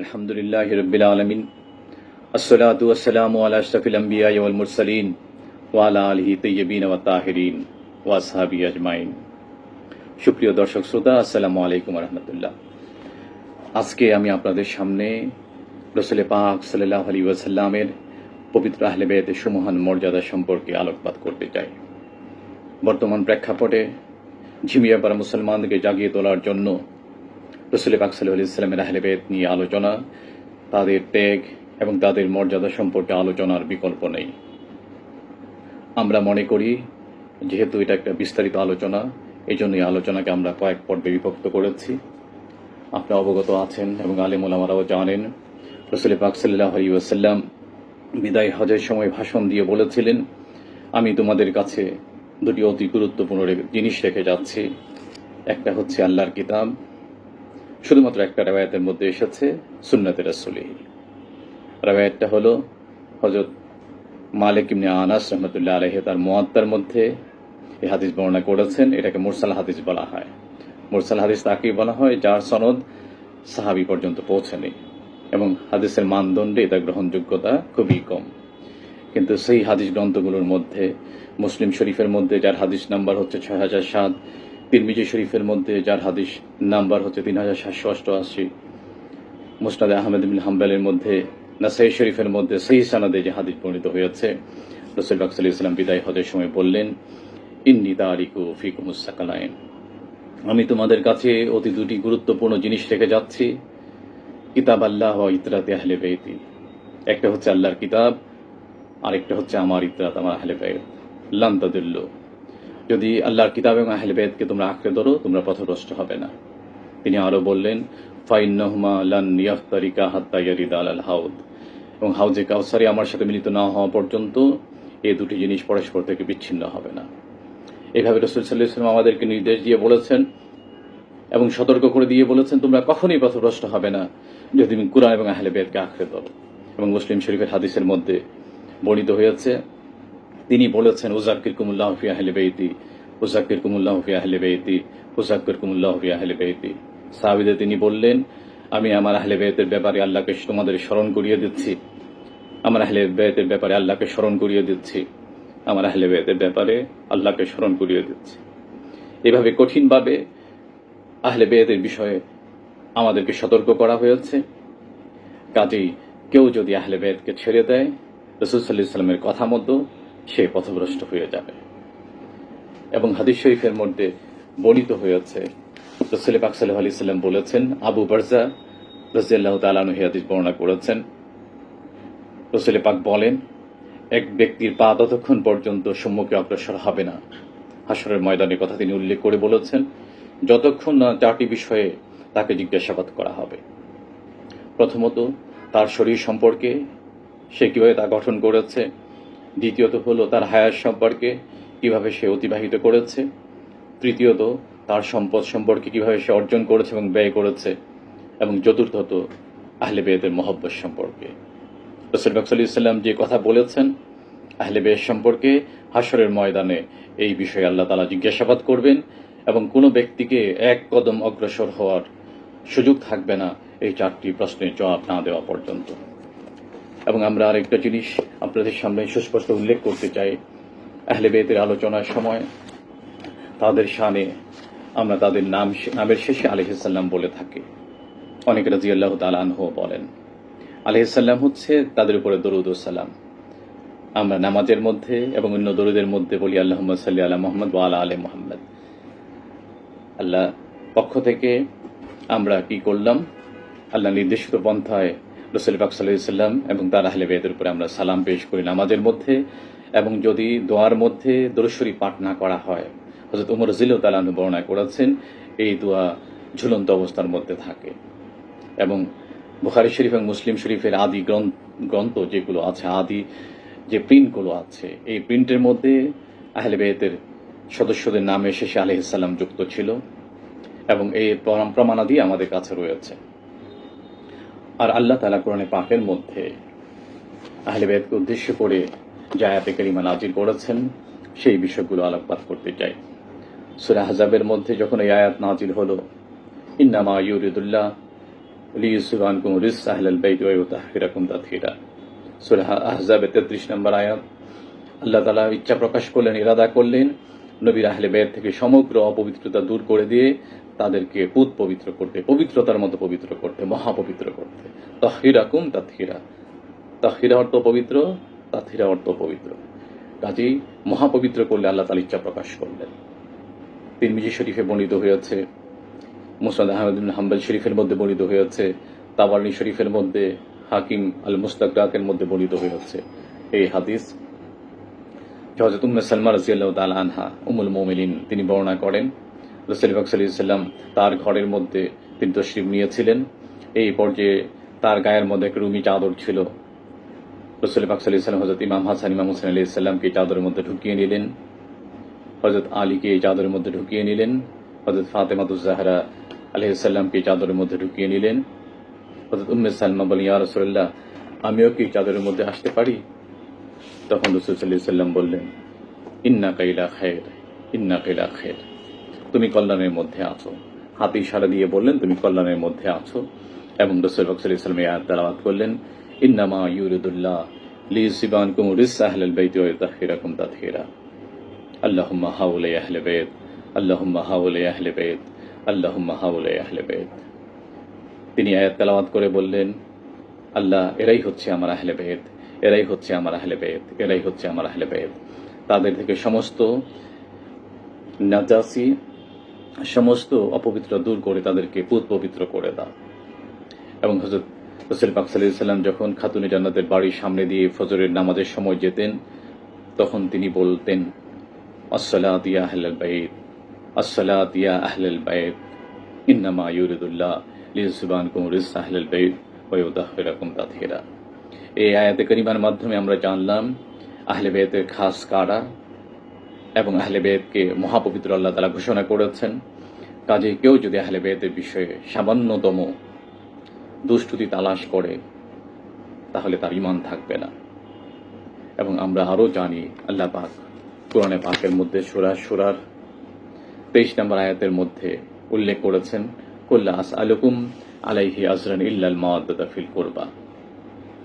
আলহামদুলিল্লাহ হিরবিল আলমিন আসসালাতু আসসালামু আলা আশরাফিল আম্বিয়া ওয়াল মুরসালিন ওয়ালা আলহি তৈয়বিন ওয়া তাহিরিন ওয়া সাহাবি আজমাইন সুপ্রিয় দর্শক শ্রোতা, আসসালামু আলাইকুম রহমতুল্লাহ। আজকে আমি আপনাদের সামনে রসুল পাক সাল্লাহ আলী ওয়াসাল্লামের পবিত্র আহলে বেয়েতের সুমহান মর্যাদা সম্পর্কে আলোকপাত করতে চাই। বর্তমান প্রেক্ষাপটে ঝিমিয়া পাড়া মুসলমানকে জাগিয়ে তোলার জন্য রসুল পাক সাল্লাহ ইসলামের আহলে বেদ নিয়ে আলোচনা, তাদের ত্যাগ এবং তাদের মর্যাদা সম্পর্কে আলোচনার বিকল্প নেই। আমরা মনে করি, যেহেতু এটা একটা বিস্তারিত আলোচনা এই জন্য এই আলোচনাকে আমরা কয়েক পর্বে বিভক্ত করেছি। আপনারা অবগত আছেন এবং আলিমুলামারাও জানেন রসুল পাক সাল্লাহ আলী বিদায় হজের সময় ভাষণ দিয়ে বলেছিলেন, আমি তোমাদের কাছে দুটি অতি গুরুত্বপূর্ণ জিনিস রেখে যাচ্ছি। একটা হচ্ছে আল্লাহর কিতাব শুধুমাত্র একটা রেওয়ায়তের মধ্যে এসেছে সুন্নাতে রাসুলি। রেওয়ায়তটা হলো হজরত মালিক ইবনে আনাস রহমতুল্লাহ আলহে তার মোয়াত্তার মধ্যে এই হাদিস বর্ণনা করেছেন। এটাকে মুরসাল হাদিস বলা হয়। মুরসাল হাদিস তাকেই বলা হয় যার সনদ সাহাবি পর্যন্ত পৌঁছেনি এবং হাদিসের মানদণ্ডে এটা গ্রহণযোগ্যতা খুবই কম। কিন্তু সেই হাদিস গ্রন্থগুলোর মধ্যে, মুসলিম শরীফের মধ্যে যার হাদিস নাম্বার হচ্ছে ছয় হাজার সাত তিরমিজি শরীফের মধ্যে যার হাদিস নাম্বার হচ্ছে তিন হাজার সাতশো অষ্টআশি। মুসনাদ আহমেদ বিন হাম্বালের মধ্যে নাসাই শরীফের মধ্যে সেই সানাদে যে হাদিস বর্ণিত হয়েছে, রসুল বাকসাল ইসলাম বিদায় হজের সময় বললেন, ইন্নি তারিকু ফিকুমুসাকালাইন আমি তোমাদের কাছে অতি দুটি গুরুত্বপূর্ণ জিনিস রেখে যাচ্ছি, কিতাব আল্লাহ ইতরাতে আহলে বেইতি। একটা হচ্ছে আল্লাহর কিতাব, আরেকটা হচ্ছে আমার ইতরাত আমার আহলে বেদ লান্তাদুল্ল যদি আল্লাহর কিতাব এবং আহলে বেদকে তোমরা আঁকড়ে ধরো, তোমরা পথভ্রষ্ট হবে না। তিনি আরও বললেন, ফাইন্নহুমা লান ইয়াফতারিকা হাত্তা ইয়ারিদ আল হাউদ। এবং হাউজে কাউসারি আমার সাথে মিলিত না হওয়া পর্যন্ত এই দুটি জিনিস পরস্পর থেকে বিচ্ছিন্ন হবে না। এভাবে রসুল সাল্লাহ ইসলাম আমাদেরকে নির্দেশ দিয়ে বলেছেন এবং সতর্ক করে দিয়ে বলেছেন, তোমরা কখনোই পথভ্রষ্ট হবে না যদি তুমি কুরআন এবং আহলে বেদকে আঁকড়ে ধরো। এবং মুসলিম শরীফের হাদিসের মধ্যে বর্ণিত হয়েছে তিনি বলেছেন উজাক্কির কুমুল্লাহ ফি আহলে বেইতি উজাক্কির কুমুল্লাহ ফি আহলে বেইতি উজাক্কির কুমুল্লাহ ফি আহলে বেইতি। সাহাবিদে তিনি বললেন, আমি আমার আহলে বেয়েতের ব্যাপারে আল্লাহকে তোমাদের স্মরণ করিয়ে দিচ্ছি। আমার আহলে বেয়েতের ব্যাপারে আল্লাহকে স্মরণ করিয়ে দিচ্ছি। আমার আহলে বেয়েতের ব্যাপারে আল্লাহকে স্মরণ করিয়ে দিচ্ছি। এভাবে কঠিনভাবে আহলে বেয়েতের বিষয়ে আমাদেরকে সতর্ক করা হয়েছে। কাজেই কেউ যদি আহলে বেয়েতকে ছেড়ে দেয়, রসুল সাল্লাহ ইসলামের কথা মতো সে পথভ্রষ্ট হয়ে যাবে। এবং হাদিস শরীফের মধ্যে বর্ণিত হয়েছে রসুল পাক সাল্লাহ আলি সাল্লাম বলেছেন, আবু বারজা রসিয়াল্লাহ তালানু হাদিস বর্ণনা করেছেন। রসুল পাক বলেন, এক ব্যক্তির পা ততক্ষণ পর্যন্ত সম্মুখে অগ্রসর হবে না। হাসরের ময়দানের কথা তিনি উল্লেখ করে বলেছেন, যতক্ষণ না চারটি বিষয়ে তাকে জিজ্ঞাসাবাদ করা হবে। প্রথমত, তার শরীর সম্পর্কে সে কীভাবে তা গঠন করেছে দ্বিতীয়ত হলো তার হায়াত সম্পর্কে, কীভাবে সে অতিবাহিত করেছে। তৃতীয়ত, তার সম্পদ সম্পর্কে কীভাবে সে অর্জন করেছে এবং ব্যয় করেছে। এবং চতুর্থত, আহলে বেদের মহব্বত সম্পর্কে। রসুল যে কথা বলেছেন, আহলে বেদ সম্পর্কে হাসরের ময়দানে এই বিষয়ে আল্লাহ তালা জিজ্ঞাসাবাদ করবেন এবং কোনো ব্যক্তিকে এক কদম অগ্রসর হওয়ার সুযোগ থাকবে না এই চারটি প্রশ্নের জবাব না দেওয়া পর্যন্ত। এবং আমরা আরেকটা জিনিস আপনাদের সামনে সুস্পষ্ট উল্লেখ করতে চাই। আহলে বেতের আলোচনার সময় তাদের শানে আমরা তাদের নাম নামের শেষে আলহিসাল্লাম বলে থাকি। অনেক রাজি আল্লাহ তালানহ বলেন আলহিসাল্লাম হচ্ছে তাদের উপরে দরুদ সালাম। আমরা নামাজের মধ্যে এবং অন্য দরুদের মধ্যে বলি আল্লাহ সাল্লি আল্লাহ মোহাম্মদ ও আলা আলে মোহাম্মদ। আল্লাহ পক্ষ থেকে আমরা কি করলাম? আল্লাহ নির্দেশিত পন্থায় রসুল পাক সাল্লাম এবং তার আহলে বেদের উপরে আমরা সালাম পেশ করি নামাজের মধ্যে এবং যদি দোয়ার মধ্যে দরশ্বরী পাঠ না করা হয় হজরত উমর জিল তালানু বর্ণনা করেছেন, এই দোয়া ঝুলন্ত অবস্থার মধ্যে থাকে। এবং বুখারি শরীফ এবং মুসলিম শরীফের আদি গ্রন্থ যেগুলো আছে, আদি যে প্রিন্টগুলো আছে, এই প্রিন্টের মধ্যে আহলে বেতের সদস্যদের নামে শেষে আলহিসাল্লাম যুক্ত ছিল এবং এই প্রমাণ- প্রমাণাদি আমাদের কাছে রয়েছে। আর আল্লাহ তালা কোরআনে পাকের মধ্যে আহলে বেদকে উদ্দেশ্য করে জায়াতে করিমা নাজির করেছেন, সেই বিষয়গুলো আলোকপাত করতে চাই। সুরা হাজাবের মধ্যে যখন এই আয়াত নাজির হলো, ইন্নামা ইউরিদুল্লাহ লিউসুবানকুম রিস আহলাল বাইত ওয়া ইউতাহিরাকুম তাতহিরা সূরা আহজাবের 33 নম্বর আয়াত, আল্লাহ তাআলা ইচ্ছা প্রকাশ করলেন, ইরাদা করলেন, নবীর আহলে বেদ থেকে সমগ্র অপবিত্রতা দূর করে দিয়ে তাদেরকে পুত পবিত্র করতে, পবিত্রতার মতো পবিত্র করতে, মহাপবিত্র করতে। তাহিরাকুম তাতহিরা তাহিরা অর্থ পবিত্র তাথিরা অর্থ পবিত্র। কাজেই মহাপবিত্র করলে আল্লাহ তার ইচ্ছা প্রকাশ করলেন। তিরমিজি শরীফে বর্ণিত হয়েছে মুসাদ আহমদ বিন হাম্বল শরীফের মধ্যে বর্ণিত হয়েছে, তাবারনি শরীফের মধ্যে, হাকিম আল মুস্তাকের মধ্যে বর্ণিত হয়েছে এই হাদিস। হজরত উম্মে সালমা রাজিয়াল্লাহ তাল আনহা উমুল মোমিলিন তিনি বর্ণনা করেন রসুল সাল্লাম তার ঘরের মধ্যে তিনি তশরিফ নিয়েছিলেন। এই পর্যায়ে তার গায়ের মধ্যে এক রুমি চাদর ছিল। রসুল পাক সাল্লাম হজরত ইমাম হাসান, ইমাম হোসেন আলী ইসলামকে চাদরের মধ্যে ঢুকিয়ে নিলেন। হজরত আলীকে এই চাদরের মধ্যে ঢুকিয়ে নিলেন। হজরত ফাতেমাতুজাহরা আলহিসাল্লামকে এই চাদরের মধ্যে ঢুকিয়ে নিলেন। হজরত উম্মে সালমা বলেন, ইয়া রসুল্লাহ আমিও কি চাদরের মধ্যে আসতে পারি? তখন রসুল সাল্লাহ সাল্লাম বললেন ইন্না কাইলা খায়ের ইন্না কাইলা তুমি কল্যাণের মধ্যে আছো। হাতে ইশারা দিয়ে বললেন, তুমি কল্যাণের মধ্যে আছো। এবং রসুল বকসাল্লাহ সাল্লাম এই আয়াত তালাবাত করলেন, ইন্নামা ইউরুদুল্লাহ লি সিবান কুম রিস বাইতি ওয়া তাহিরাকুম তাথিরা আল্লাহুম্মা হাউলা আহলে বাইত, আল্লাহুম্মা হাউলা আহলে বাইত, আল্লাহুম্মা হাউলা আহলে বাইত। তিনি আয়াত তেলাওয়াত করে বললেন, আল্লাহ, এরাই হচ্ছে আমার আহলে বেদ এরাই হচ্ছে আমার আহলে বেদ এরাই হচ্ছে আমার আহলে বেদ তাদের থেকে সমস্ত নাজাসি সমস্ত অপবিত্র দূর করে তাদেরকে পুত পবিত্র করে দাও। এবং হজরত রসুল পাক সাল্লাম যখন খাতুনে জান্নাতের বাড়ির সামনে দিয়ে ফজরের নামাজের সময় যেতেন, তখন তিনি বলতেন, আসসালাত ইয়া আহলাল বাইত, আসসালাত ইয়া আহলাল বাইত, ইন্নামা ইউরিদুল্লাহ লিজুবানকুম রিস আহলাল বাইত ইউদাহিরাকুম তাথিরা এই আয়াতে করিমার মাধ্যমে আমরা জানলাম, আহলে বেতের খাস কারা? এবং আহলে বেদকে মহাপবিত্র আল্লাহ তালা ঘোষণা করেছেন। কাজে কেউ যদি আহলে বেতের বিষয়ে সামান্যতম দুষ্টুতি তালাশ করে, তাহলে তার ইমান থাকবে না। এবং আমরা আরও জানি, আল্লাহ পাক কোরআনে পাকের মধ্যে সুরা সুরার তেইশ নম্বর আয়াতের মধ্যে উল্লেখ করেছেন কুল্লা আস আলুকুম আলাইহি আজরান ইল্লাল মাওয়াদ্দাতা ফিল করবা।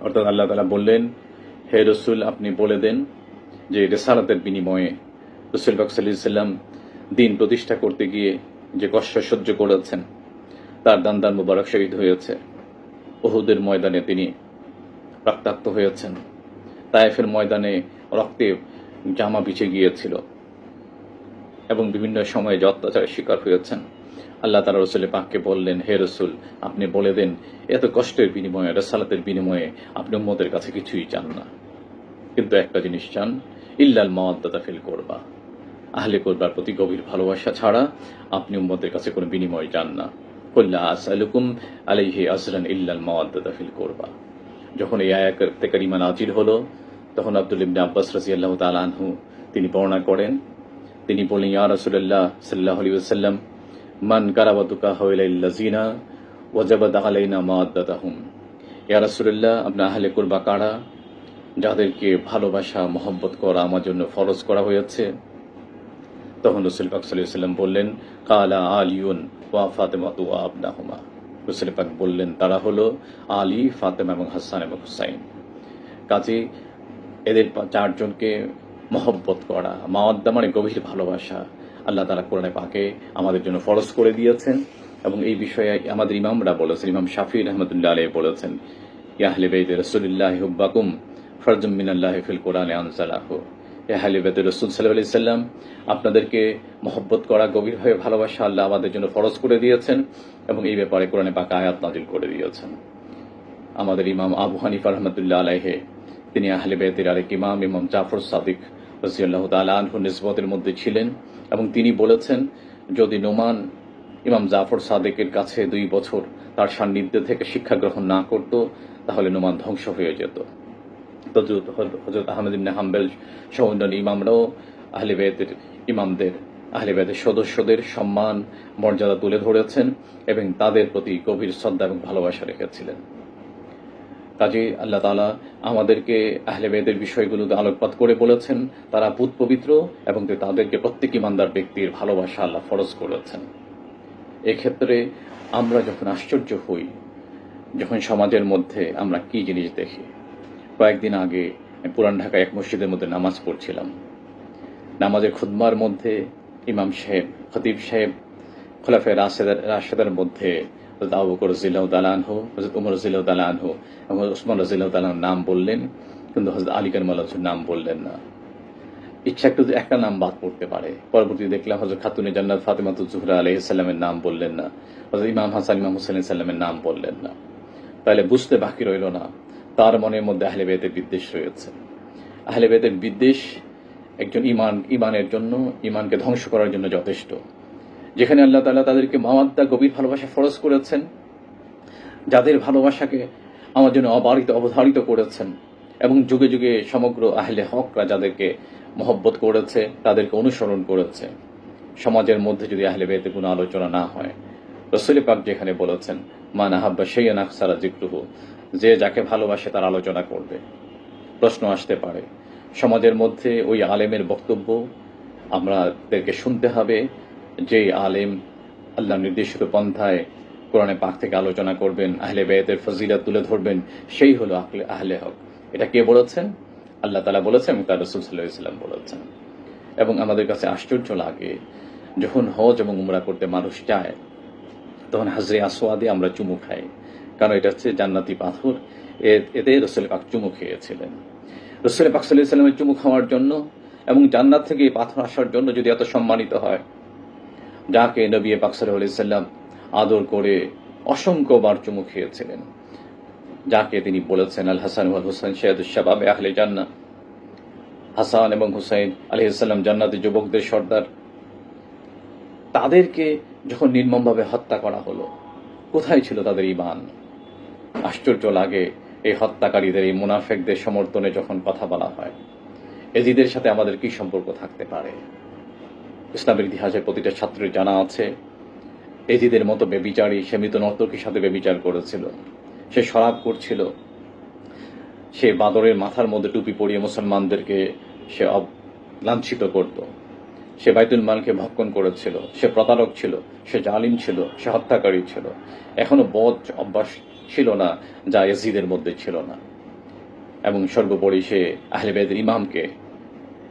অর্থাৎ আল্লাহ তালা বললেন, হে রসুল, আপনি বলে দেন যে রেসালাতের বিনিময়ে রসুল বাকসাল্লাম দিন প্রতিষ্ঠা করতে গিয়ে যে কষ্ট সহ্য করেছেন, তার দান দান মুবারক শহীদ হয়েছে। ওহুদের ময়দানে তিনি রক্তাক্ত হয়েছেন। তায়েফের ময়দানে রক্তে জামা বিছে গিয়েছিল এবং বিভিন্ন সময়ে যে অত্যাচারের শিকার হয়েছেন। আল্লাহ তালা রসুল পাককে বললেন, হে রসুল, আপনি বলে দেন, এত কষ্টের বিনিময়ে, রেসালাতের বিনিময়ে আপনি উম্মদের কাছে কিছুই চান না। কিন্তু একটা জিনিস চান, ইল্লাল মাওয়াদ্দাতা ফিল করবা। আহলে করবার প্রতি গভীর ভালোবাসা ছাড়া আপনি উম্মদের কাছে কোনো বিনিময় চান না। কল্লা আসালুকুম আলাইহি আসরান ইল্লাল মাওয়াদ্দাতা ফিল করবা। যখন এই আয়াতে কারিমা নাজির হলো, তখন আব্দুল ইবনে আব্বাস রাদিয়াল্লাহু তাআলা আনহু তিনি বর্ণনা করেন। তিনি বললেন, ইয়া রাসূলুল্লাহ সাল্লাল্লাহু আলাইহি ওয়াসাল্লাম, মান কারাবাতুকা হাওয়াইলাল্লাযিনা ওয়াজাবাত আলাইনা মাওয়াদ্দাতাহুম ইয়া রাসূলুল্লাহ আপনি আহলে কুরবা কারা? যাদেরকে ভালোবাসা, মহব্বত করা আমার জন্য ফরজ করা হয়েছে। তখন রসুল পাক সাল্লাম বললেন, কালা আলিউন ওয়া ফাতেমা ওয়া আবনাহুমা। রসুল পাক বললেন, তারা হলো আলী, ফাতেমা এবং হাসান এবং হুসাইন। কাজে এদের চারজনকে মহব্বত করা, মাওয়াদ্দা মানে গভীর ভালোবাসা। আল্লাহ তালা কোরআনে পাকে আমাদের জন্য ফরজ করে দিয়েছেন এবং এই বিষয়ে আমাদের ইমামরা বলেছেন, ইমাম শাফি রহমতুল্লাহ আলহ বলেছেন ইয়াহলে বেদ রসুলিল্লাহ হুব্বাকুম ফরজুম মিনাল্লাহ ফিল কোরআনে আনসালাহ ইয়াহলে বেদ রসুল সাল্লাহ সাল্লাম, আপনাদেরকে মহব্বত করা গভীরভাবে ভালোবাসা আল্লাহ আমাদের জন্য ফরজ করে দিয়েছেন এবং এই ব্যাপারে কোরআনে পাকা আয়াত নাজিল করে দিয়েছেন। আমাদের ইমাম আবু হানিফা রহমতুল্লাহ আলাইহে, তিনি আহলে বেতের আরেক ইমাম ইমাম জাফর সাদিক রসিয়াল্লাহ তালা আনহু নিসবতের মধ্যে ছিলেন এবং তিনি বলেছেন, যদি নোমান ইমাম জাফর সাদেকের কাছে দুই বছর তার সান্নিধ্য থেকে শিক্ষা গ্রহণ না করত, তাহলে নোমান ধ্বংস হয়ে যেত। তদ্রুত হজরত আহমেদ ইবনে হাম্বেল সহ ইমামরাও আহলে বেতের ইমামদের, আহলে বেতের সদস্যদের সম্মান, মর্যাদা তুলে ধরেছেন এবং তাদের প্রতি গভীর শ্রদ্ধা এবং ভালোবাসা রেখেছিলেন। কাজে আল্লাহ তালা আমাদেরকে আহলে বেদের বিষয়গুলোতে আলোকপাত করে বলেছেন, তারা ভূত পবিত্র এবং তাদেরকে প্রত্যেক ইমানদার ব্যক্তির ভালোবাসা আল্লাহ ফরজ করেছেন। এক্ষেত্রে আমরা যখন আশ্চর্য হই, যখন সমাজের মধ্যে আমরা কি জিনিস দেখি কয়েকদিন আগে পুরান ঢাকায় এক মসজিদের মধ্যে নামাজ পড়ছিলাম। নামাজের খুদমার মধ্যে ইমাম সাহেব, খতিব সাহেব খোলাফে রাশেদার মধ্যে হজরত আবু বকর জিল্লাহ হজরত উমর জিল্লাহ দালানহু এবং ওসমান রাজিল্লাহ দালান নাম বললেন, কিন্তু হজরত আলী কারমাল নাম বললেন না। ইচ্ছা একটু একটা নাম বাদ পড়তে পারে। পরবর্তী দেখলাম হজরত খাতুনে জান্নাত ফাতেমাতুল জুহরা আলহিসাল্লামের নাম বললেন না। হজরত ইমাম হাসান, ইমাম হুসেন সাল্লামের নাম বললেন না। তাহলে বুঝতে বাকি রইল না। তার মনের মধ্যে আহলে বেদের বিদ্বেষ রয়েছে। আহলে বেদের বিদ্বেষ একজন ইমান ইমানের জন্য ইমানকে ধ্বংস করার জন্য যথেষ্ট। যেখানে আল্লাহ তাআলা তাদেরকে মামাদ্দা গভীর ভালোবাসা ফরজ করেছেন, যাদের ভালোবাসাকে আমার জন্য অবারিত, অবধারিত করেছেন, এবং যুগে যুগে সমগ্র আহলে হকরা যাদেরকে মহব্বত করেছে, তাদেরকে অনুসরণ করেছে। সমাজের মধ্যে যদি আহলে বেদের কোনো আলোচনা না হয় রসুল পাক যেখানে বলেছেন, মান আহাব্বা সেই নাকসারা জিক্রুহু যে যাকে ভালোবাসে তার আলোচনা করবে। প্রশ্ন আসতে পারে, সমাজের মধ্যে ওই আলেমের বক্তব্য আমাদেরকে শুনতে হবে যে আলেম আল্লাহ নির্দেশিত পন্থায় কোরআনে পাক থেকে আলোচনা করবেন, আহলে বেয়েদের ফজিলা তুলে ধরবেন, সেই হলো আহলে হক। এটা কে বলেছেন? আল্লাহ তালা বলেছেন এবং তার রসুল সাল্লাহ ইসলাম বলেছেন। এবং আমাদের কাছে আশ্চর্য লাগে, যখন হজ এবং উমরা করতে মানুষ যায় তখন হাজরে আসোয়াদে আমরা চুমু খাই। কারণ এটা হচ্ছে জান্নাতি পাথর। এতে রসুল পাক চুমু খেয়েছিলেন। রসুল পাক সাল্লাহ ইসলামের চুমু খাওয়ার জন্য এবং জান্নাত থেকে পাথর আসার জন্য যদি এত সম্মানিত হয়, যাকে নবী পাক সাল্লাহ সাল্লাম আদর করে অসংখ্যবার চুমু খেয়েছিলেন, যাকে তিনি বলেছেন, আল হাসান ওয়াল হুসাইন শেয়াদুশাবাবে আহলে জান্না হাসান এবং হুসাইন আলহিসাল্লাম জান্নাতি যুবকদের সর্দার। তাদেরকে যখন নির্মমভাবে হত্যা করা হলো, কোথায় ছিল তাদের ইমান আশ্চর্য লাগে এই হত্যাকারীদের, এই মুনাফেকদের সমর্থনে যখন কথা বলা হয়। এজিদের সাথে আমাদের কি সম্পর্ক থাকতে পারে? ইসলামের ইতিহাসে প্রতিটা ছাত্রের জানা আছে, এজিদের মতো বেবিচারী সে মৃত নর্তকীর সাথে বেবিচার করেছিল। সে শরাব করছিল। সে বাদরের মাথার মধ্যে টুপি পরিয়ে মুসলমানদেরকে সে লাঞ্ছিত করত। সে বাইতুল মালকে ভক্ষণ করেছিল, সে প্রতারক ছিল, সে জালিম ছিল, সে হত্যাকারী ছিল। এখনও বধ অভ্যাস ছিল না, যা এজিদের মধ্যে ছিল না। এবং সর্বোপরি সে আহলেবেদের ইমামকে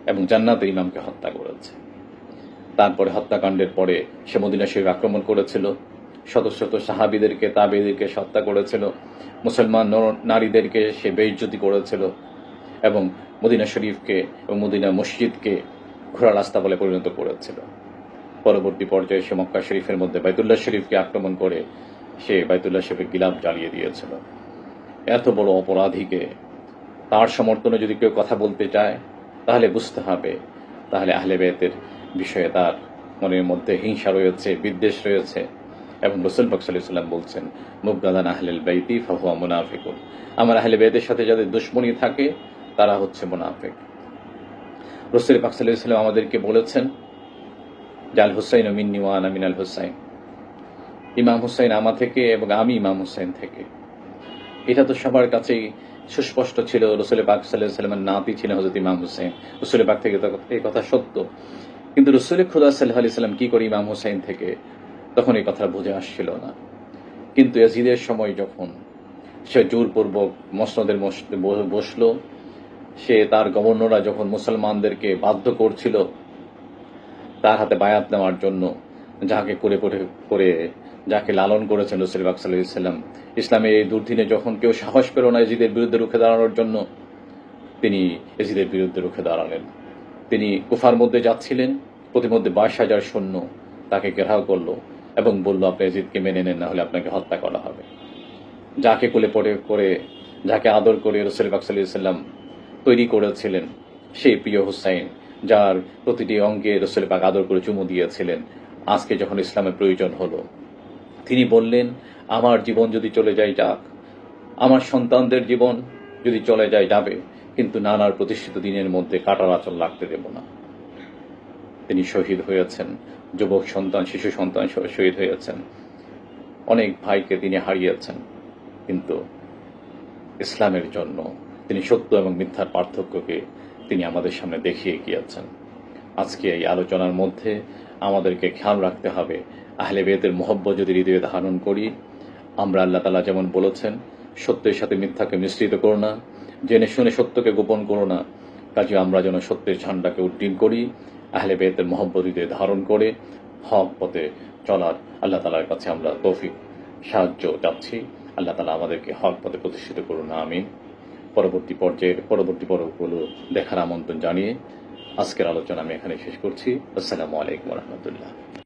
এবং জান্নাতের ইমামকে হত্যা করেছে। তারপরে হত্যাকাণ্ডের পরে সে মদিনা শরীফ আক্রমণ করেছিল। শত শত সাহাবিদেরকে তাবেদেরকে হত্যা করেছিল। মুসলমান নারীদেরকে সে বেইজ্জতি করেছিল। এবং মদিনা শরীফকে এবং মদিনা মসজিদকে ঘোড়া রাস্তা বলে পরিণত করেছিল। পরবর্তী পর্যায়ে সে মক্কা শরীফের মধ্যে বাইতুল্লাহ শরীফকে আক্রমণ করে সে বাইতুল্লাহ শরীফের গিলাপ জ্বালিয়ে দিয়েছিল। এত বড় অপরাধীকে তার সমর্থনে যদি কেউ কথা বলতে চায়, তাহলে বুঝতে হবে। তাহলে আহলে বেতের বিষয়ে তার মনের মধ্যে হিংসা রয়েছে, বিদ্বেষ রয়েছে এবং রসুল বকসাল্লাম বলছেন, মুবগাদান আহলেল বেইতি ফাহুয়া মুনাফিকুন। আমার আহলে বেতের সাথে যাদের দুশ্মনী থাকে, তারা হচ্ছে মুনাফিক। রসুল পাকসাল্লাম আমাদেরকে বলেছেন, জাল হুসাইন ও মিন্নি ওয়ান আমিনাল হুসাইন। ইমাম হুসাইন আমা থেকে এবং আমি ইমাম হুসাইন থেকে। এটা তো সবার কাছেই সুস্পষ্ট ছিল, রসুল পাক সাল্লাহ সাল্লামের নাতি ছিলেন হজরত ইমাম হুসাইন। রসুল পাক থেকে এই কথা সত্য। কিন্তু রসুল খুদা সাল্লাহ আলি সাল্লাম কি করে ইমাম হুসাইন থেকে? তখন এই কথা বুঝে আসছিল না। কিন্তু ইয়াজিদের সময় যখন সে জোরপূর্বক মসনদের বসল সে তার গভর্নররা যখন মুসলমানদেরকে বাধ্য করছিল, তার হাতে বায়াত নেওয়ার জন্য যাকে করে করে যাকে লালন করেছেন রসুল বাক সাল্লাম ইসলামের এই দুর্দিনে যখন কেউ সাহস পেল না এজিদের বিরুদ্ধে রুখে দাঁড়ানোর জন্য, তিনি এজিদের বিরুদ্ধে রুখে দাঁড়ালেন। তিনি কুফার মধ্যে যাচ্ছিলেন, প্রতিমধ্যে বাইশ হাজার সৈন্য তাকে ঘেরাও করল এবং বলল, আপনি এজিদকে মেনে নেন না হলে আপনাকে হত্যা করা হবে। যাকে কোলে পড়ে, করে যাকে আদর করে রসুল বাক সাল্লাম তৈরি করেছিলেন সেই প্রিয় হুসাইন, যার প্রতিটি অঙ্গে রসুল পাক আদর করে চুমু দিয়েছিলেন। আজকে যখন ইসলামের প্রয়োজন হলো, তিনি বললেন, আমার জীবন যদি চলে যায় যাক, আমার সন্তানদের জীবন যদি চলে যায় যাবে, কিন্তু নানার প্রতিষ্ঠিত দিনের মধ্যে কাটার আচল লাগতে দেব না। তিনি শহীদ হয়েছেন, যুবক সন্তান, শিশু সন্তান শহীদ হয়েছেন। অনেক ভাইকে তিনি হারিয়েছেন, কিন্তু ইসলামের জন্য তিনি সত্য এবং মিথ্যার পার্থক্যকে তিনি আমাদের সামনে দেখিয়ে গিয়েছেন। আজকে এই আলোচনার মধ্যে আমাদেরকে খেয়াল রাখতে হবে, আহলে বেদের মহব্ব যদি হৃদয়ে ধারণ করি, আমরা আল্লাহ তালা যেমন বলেছেন, সত্যের সাথে মিথ্যাকে মিশ্রিত করো না, জেনে শুনে সত্যকে গোপন করো না, কাজে আমরা যেন সত্যের ঝান্ডাকে উড্ডীন করি, আহলে বেতের মহব্বতীতে ধারণ করে, হক পথে চলার আল্লাহ তালার কাছে আমরা তৌফিক, সাহায্য চাচ্ছি। আল্লাহ তালা আমাদেরকে হক পথে প্রতিষ্ঠিত করুন, আমিন। পরবর্তী পর্যায়ের পরবর্তী পর্বগুলো দেখার আমন্ত্রণ জানিয়ে আজকের আলোচনা আমি এখানে শেষ করছি। আসসালামু আলাইকুম রহমতুল্লাহ।